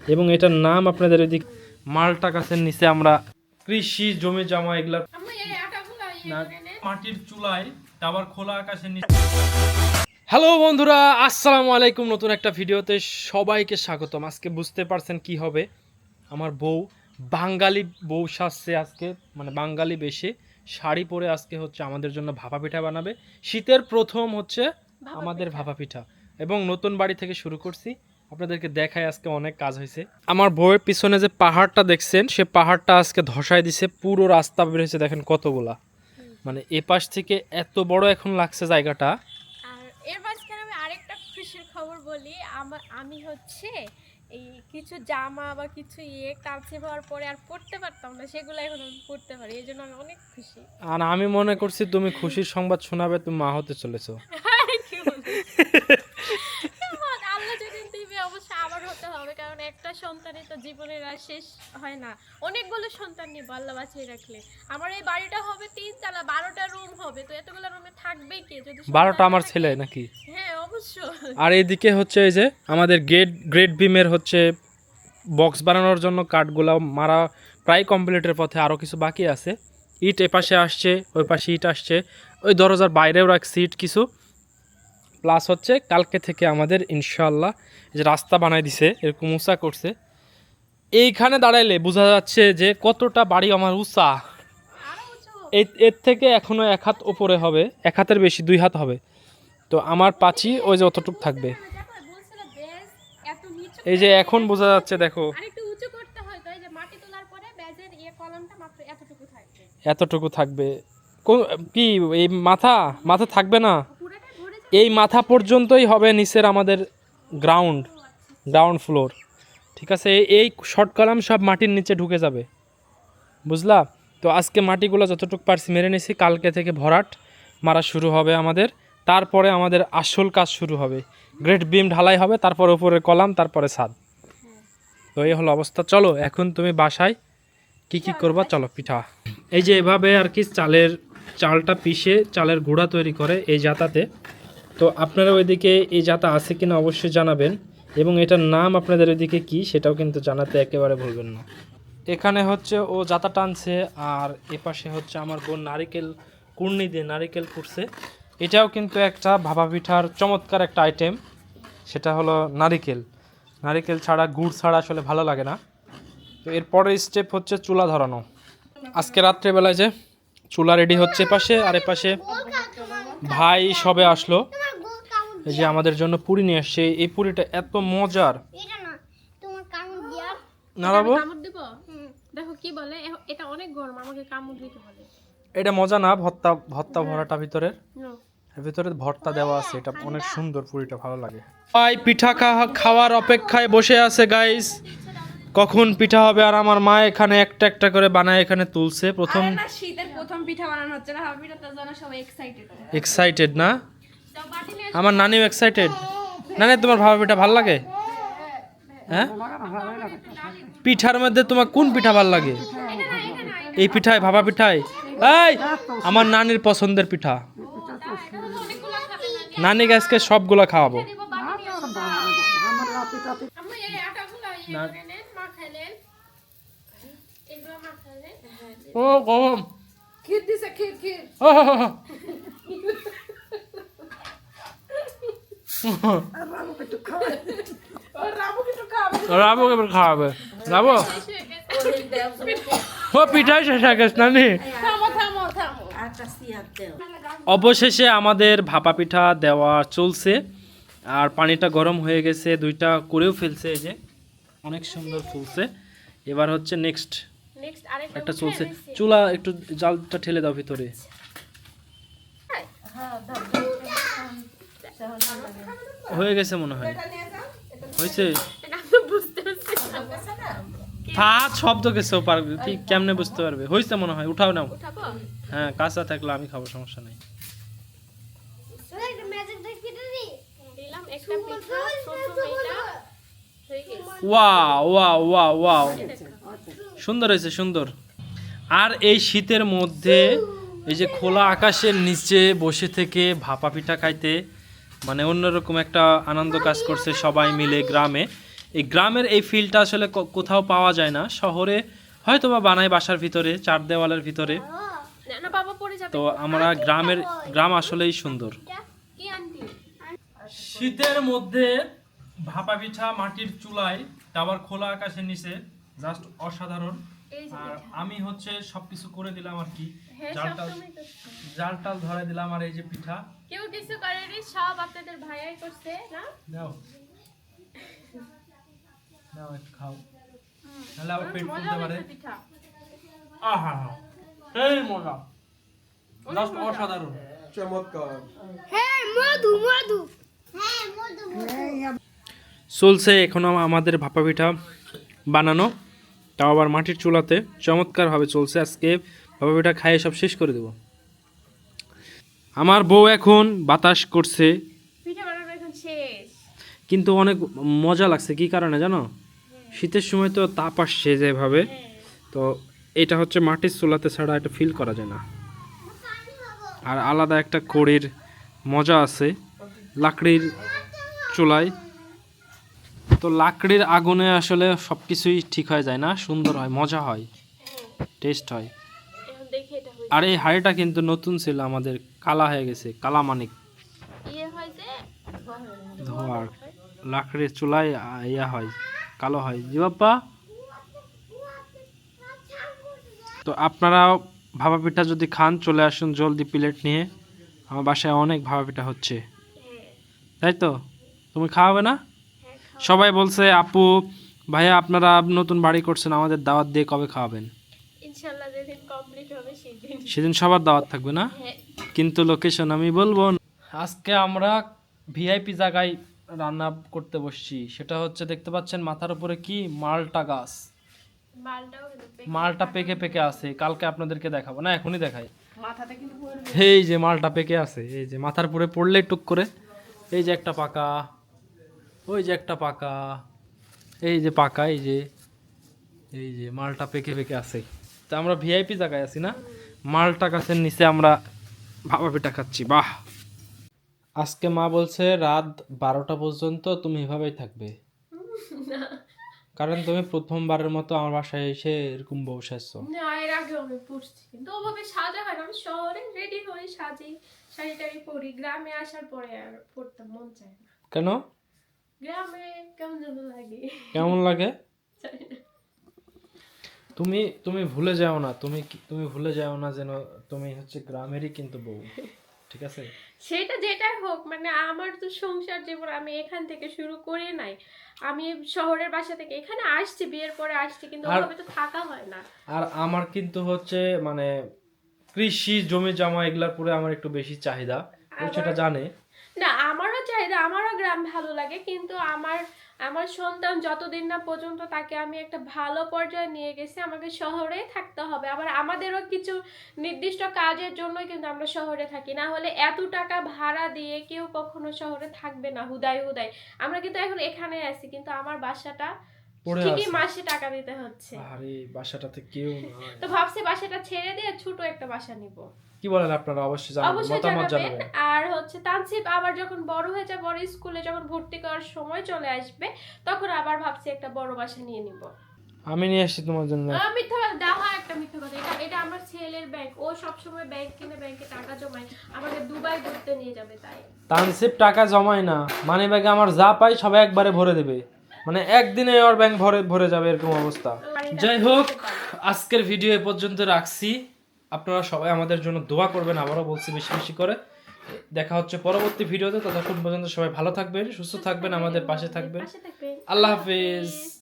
এবং এটার নাম আপনাদের ওইদিক মালটা গাছের নিচে আমরা কৃষি জমি জমা এগুলা মাটির চুলায় আবার খোলা আকাশের নিচে। হ্যালো বন্ধুরা আসসালামু আলাইকুম নতুন একটা ভিডিওতে সবাইকে স্বাগতম। আজকে বুঝতে পারছেন কি হবে? আমার বউ বাঙালি বউ সাজছে আজকে মানে বাঙালি বেশে। শাড়ি পরে আজকে হচ্ছে আমাদের জন্য ভাপা পিঠা বানাবে। শীতের প্রথম হচ্ছে আমাদের ভাপা পিঠা। এবং নতুন বাড়ি থেকে শুরু করছি। আপনাদেরকে দেখায় আজকে অনেক কাজ হয়েছে। আমার বউয়ের পিছনে যে পাহাড়টা দেখছেন সে পাহাড়টা আজকে ধসায় দিছে পুরো রাস্তা বের হয়েছে দেখেন কতগুলা। মানে এ পাশ থেকে এত বড় এখন লাগছে জায়গাটা। আর এর মাঝখানে আমি আরেকটা খুশির খবর বলি আমার আমি হচ্ছে এই কিছু জামা বা কিছু ইয়ে কাছে হওয়ার পরে আর পড়তে পারতাম না সেগুলো এখন আমি পড়তে পারি এই জন্য আমি অনেক খুশি। আর আমি মনে করছি তুমি খুশির সংবাদ শোনাবে তুমি মা হতে চলেছো কি বলছিস? বাট আল্লাহ যেদিন দিবে অবশ্যই আবার হতে হবে সন্তানই তো জীবনের আর শেষ হয় না। অনেকগুলো সন্তান নিয়ে আল্লাহ বাঁচিয়ে রাখলে। আমার এই বাড়িটা হবে তিন তালা বারোটা রুম হবে। তো এতগুলো রুমে থাকবেই কে? যদি বারোটা আমার ছেলে নাকি? হ্যাঁ অবশ্যই। আর এইদিকে হচ্ছে এই যে আমাদের গেট গ্রেট বিমের হচ্ছে বক্স বানানোর জন্য কাঠগুলো মারা প্রায় কমপ্লিটের পথে আরও কিছু বাকি আছে। ইট এপাশে আসছে ওই পাশে ইট আসছে। ওই দরজার বাইরেও রাখছি ইট কিছু। প্লাস হচ্ছে কালকে থেকে আমাদের ইনশাল্লাহ যে রাস্তা বানাই দিছে এরকম উঁচা করছে। এইখানে দাঁড়াইলে বোঝা যাচ্ছে যে কতটা বাড়ি আমার উঁচা। এর থেকে এখনও এক হাত ওপরে হবে এক হাতের বেশি দুই হাত হবে। তো আমার পাচি ওই যে অতটুক থাকবে। এই যে এখন বোঝা যাচ্ছে দেখো। এতটুকু থাকবে। কি এই মাথা? মাথা থাকবে না? এই মাথা পর্যন্তই হবে নিচের আমাদের গ্রাউন্ড গ্রাউন্ড ফ্লোর ঠিক আছে এই- শর্ট কলাম সব মাটির নিচে ঢুকে যাবে। বুঝলা? তো আজকে মাটিগুলো যতটুকু পারছি মেরে নিছি, কালকে থেকে ভরাট, মারা শুরু হবে আমাদের। তারপরে আমাদের আসল কাজ শুরু হবে। গ্রেট বিম ঢালাই হবে, তারপর উপরে কলাম, তারপরে ছাদ। তো এই হলো অবস্থা। চলো, এখন তুমি বাসায় কি কি করবা? চলো, পিঠা। এই যে এভাবে আর কি চালের চালটা পিষে, চালের গুঁড়া তৈরি করে এই জাতাতে। তো আপনারা ওইদিকে এই জাতা আছে কিনা অবশ্যই জানাবেন এবং এটার নাম আপনাদের ওইদিকে কি সেটাও কিন্তু জানাতে একেবারে ভুলবেন না। এখানে হচ্ছে ও জাতা টানছে আর এপাশে হচ্ছে আমার বোন নারিকেল কুর্নি দিয়ে নারিকেল কুড়ছে এটাও কিন্তু একটা ভাপা পিঠার চমৎকার একটা আইটেম সেটা হলো নারিকেল। নারিকেল ছাড়া, গুড় ছাড়া আসলে ভালো লাগে না। তো এরপরের স্টেপ হচ্ছে চুলা ধরানো। আজকে রাত্রেবেলায় যে চুলা রেডি হচ্ছে পাশে, আর এপাশে ভাই সবে আসলো। এই যে আমাদের জন্য পুরি নিয়ে আসছে এই পুরিটা এত মজার। এটা না তোমার কামড় দিয়া। না কামড় দিব? দেখো কি বলে এটা অনেক গরম আমাকে কামড় দিতে বলে এটা মজা না ভর্তা ভর্তা ভরাটা ভিতরের. ভিতরে ভর্তা দেওয়া আছে এটা অনেক সুন্দর পুরিটা ভালো লাগে। ভাই পিঠা খাওয়ার অপেক্ষায় বসে আছে গাইস কখন পিঠা হবে আর আমার মা এখানে একটা একটা করে বানায় এখানে তুলছে। প্রথম শীতের প্রথম পিঠা বানানো হচ্ছে না হাবিটা তার জন্য সবাই এক্সাইটেড এক্সাইটেড না? আমার নানিও এক্সাইটেড নানি তোমার ভাবা পিঠা ভালো লাগে? হ্যাঁ? পিঠার মধ্যে তোমার কোন পিঠা ভালো লাগে? এই পিঠায় ভাবা পিঠায়? এই আমার নানির পছন্দের পিঠা। নানিকে আজকে সবগুলা খাওয়াবো। নেন ও গরম ক্ষীর দিছে ক্ষীর ক্ষীর। ও, হো, হো, হো। রাবু এবার খাওয়াবে। রাবো? ও, পিঠাই শেষ গেছে নানি? অবশেষে আমাদের ভাপা পিঠা দেওয়া চলছে। আর পানিটা গরম হয়ে গেছে, দুইটা করেও ফেলছে এই যে। অনেক সুন্দর ফুলছে। এবার হচ্ছে নেক্সট একটা চলছে। চুলা একটু জালটা ঠেলে দাও ভিতরে। হয়ে গেছে মনে হয়। হয়েছে? না। ফাঁস শব্দ গেছে ও পারবে। কি কেমনে বুঝতে পারবে? হয়েছে মনে হয় উঠাও নাও। হ্যাঁ কাঁচা থাকলে আমি খাব সমস্যা নেই। হয়ে ওয়াও ওয়াও ওয়াও ওয়াও। সুন্দর হয়েছে সুন্দর। আর এই শীতের মধ্যে এই যে খোলা আকাশের নিচে বসে থেকে ভাপা পিঠা খাইতে মানে অন্যরকম একটা আনন্দ কাজ করছে সবাই মিলে গ্রামে। এই গ্রামের এই ফিলটা আসলে কোথাও পাওয়া যায় না। শহরে হয়তো বা বানায় বাসার ভিতরে চার দেওয়ালের ভিতরে। না না বাবা পড়ে যাবে। তো আমরা গ্রামের গ্রাম আসলেই সুন্দর। শীতের মধ্যে ভাপা পিঠা মাটির চুলায় আবার খোলা আকাশের নিচে জাস্ট অসাধারণ। আর আমি হচ্ছে সবকিছু করে দিলাম আর কি। হ্যাঁ জাল টাল জাল টাল ধরে দিলাম আর এই যে পিঠা। কেউ কিছু করেনি সব আপনাদের ভাইয়াই করছে না? নাও। নাও একটু খাও। তাহলে আবার পেট ফুলতে পারে। আহা সেই মজা। জাস্ট অসাধারণ। হ্যাঁ মধু মধু। হ্যাঁ মধু মধু। চলছে এখনও আমাদের ভাপা পিঠা বানানো। তাও আবার মাটির চুলাতে। চমৎকারভাবে চলছে আজকে। ভাপা পিঠা খাইয়ে সব শেষ করে দেব। আমার বউ এখন বাতাস করছে। কিন্তু অনেক মজা লাগছে কি কারণে জানো? শীতের সময় তো তাপ আসছে যেভাবে। তো এটা হচ্ছে মাটির চুলাতে ছাড়া এটা ফিল করা যায় না। আর আলাদা একটা কড়ির মজা আছে লাকড়ির চুলায়। তো লাকড়ির আগুনে আসলে সব কিছুই ঠিক হয়ে যায় না সুন্দর হয় মজা হয় টেস্ট হয় এখন দেখি এটা হয়েছে আর এই হাড়িটা কিন্তু নতুন ছিল আমাদের কালা হয়ে গেছে কালা মানিক ইয়ে ধোয়ার লাকড়ির চুলায় ইয়া হয় কালো হয়। জি বাপ্পা? তো আপনারাও ভাপা পিঠা যদি খান চলে আসুন জলদি প্লেট নিয়ে। আমার বাসায় অনেক ভাপা পিঠা হচ্ছে। তাই তো? তুমি খাওয়াবে না? সবাই বলছে আপু ভাইয়া আপনারা নতুন বাড়ি করছেন আমাদের দাওয়াত দিয়ে কবে খাওয়াবেন? ইনশাল্লাহ যেদিন কমপ্লিট হবে সেদিন। সেদিন সবার দাওয়াত থাকবে না? হ্যাঁ। কিন্তু লোকেশন আমি বলব আজকে আমরা ভিআইপি জায়গায় রান্না করতে বসছি। সেটা হচ্ছে দেখতে পাচ্ছেন মাথার উপরে কি মালটা গাছ। মালটাও কিন্তু পেকে মালটা পেকে পেকে আছে। কালকে আপনাদেরকে দেখাবো। না এখনই দেখাই। মাথাতে এই যে মালটা পেকে আছে। এই যে মাথার উপরে পড়লেই টুক করে। এই যে একটা পাকা। ওই যে একটা পাকা। এই যে পাকা এই যে। এই যে মালটা পেকে পেকে আছে। তা আমরা ভিআইপি জায়গায় আছি না? মালটা গাছের নিচে আমরা ভাপা পিঠা খাচ্ছি বাহ! আজকে মা বলছে রাত বারোটা পর্যন্ত তুমি এভাবেই থাকবে। কারণ তুমি প্রথমবারের মতো আমার বাসায় এসে এরকম বসে আসছো না এর আগে আমি পড়ছি কিন্তু ওভাবে সাজা হয় আমি শহরে রেডি হয়ে সাজি শাড়ি টাড়ি পরি গ্রামে আসার পরে আর পড়তে মন চায় না। কেন? গ্রামে কেমন লাগে। কেমন লাগে? জানি না। তুমি তুমি ভুলে যাও না তুমি তুমি ভুলে যাও না যেন তুমি হচ্ছে গ্রামেরই কিন্তু বউ ঠিক আছে? সেটা যেটাই হোক মানে আমার তো সংসার জীবন আমি এখান থেকে শুরু করি নাই। আমি শহরের বাসা থেকে এখানে আসছি বিয়ের পরে আসছি কিন্তু ওভাবে তো থাকা হয় না। আর আমার কিন্তু হচ্ছে মানে কৃষি জমি জমা এগুলার পরে আমার একটু বেশি চাহিদা ও সেটা জানে না আমারও চাহিদা আমারও গ্রাম ভালো লাগে, কিন্তু আমার আমার সন্তান যতদিন না পর্যন্ত তাকে আমি একটা ভালো পর্যায়ে নিয়ে গেছি, আমাকে শহরেই থাকতে হবে। আবার আমাদেরও কিছু নির্দিষ্ট কাজের জন্যই কিন্তু আমরা শহরে থাকি। না হলে এত টাকা ভাড়া দিয়ে কেউ কখনো শহরে থাকবে না, হুদায় হুদায়। আমরা কিন্তু এখন এখানে আছি, কিন্তু আমার বাসাটা পড়ে ঠিকই মাসে টাকা দিতে হচ্ছে। আরে বাসাটাতে কেউ। তো ভাবছি বাসাটা ছেড়ে দিয়ে ছোট একটা বাসা নিব। কি বলেন আপনারা? অবশ্যই জানাবেন মতামত জানাবেন। আর হচ্ছে তানসিব আবার যখন বড় হয়ে যাবে বড় স্কুলে যখন ভর্তি করার সময় চলে আসবে তখন আবার ভাবছি একটা বড় বাসা নিয়ে নিব। আমি নিয়ে আসছি তোমার জন্য। মিথ্যা দেওয়া একটা মিথ্যা কথা। এটা এটা আমার ছেলের ব্যাংক ও সবসময় ব্যাংক কিনে ব্যাংকে টাকা জমায়। আমাকে দুবাই ঘুরতে নিয়ে যাবে তাই। তানসিপ টাকা জমায় না। মানি ব্যাগে আমার যা পাই সবাই একবারে ভরে দেবে। মানে একদিনে ওর ব্যাংক ভরে ভরে যাবে এরকম অবস্থা। যাই হোক আজকের ভিডিও এ পর্যন্ত রাখছি। আপনারা সবাই আমাদের জন্য দোয়া করবেন আবারও বলছি বেশি বেশি করে। দেখা হচ্ছে পরবর্তী ভিডিওতে ততক্ষণ পর্যন্ত সবাই ভালো থাকবেন সুস্থ থাকবেন আমাদের পাশে থাকবেন। পাশে থাকবেন। আল্লাহ হাফেজ।